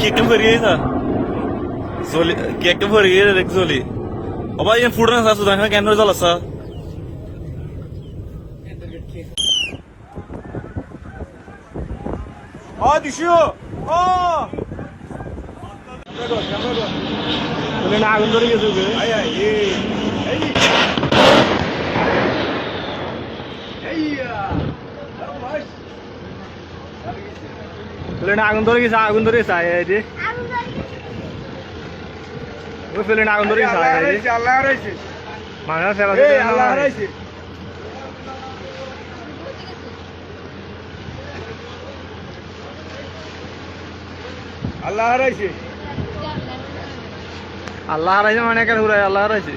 কেকটা ভরিয়ে যা জলি কেকটা ভরিয়ে দেখ জলি অবা ইয়ে ফুড না সাসু দাঁড়া কেন জল আসা düşüyor. Aa. বলে না আগুন ধরে গেছে Ay ay. Hey. বলে না আগুন ধরে গেছে আগুন ধরে গেছে আয় দি ওই ফেলে না আগুন ধরে গেছে arayışı, Allah মানুষ সেবা Hey, Allah arayışı. Allah arayışı. আল্লাহ হারাইছে মানে একের হুরাই আল্লাহ হারাইছে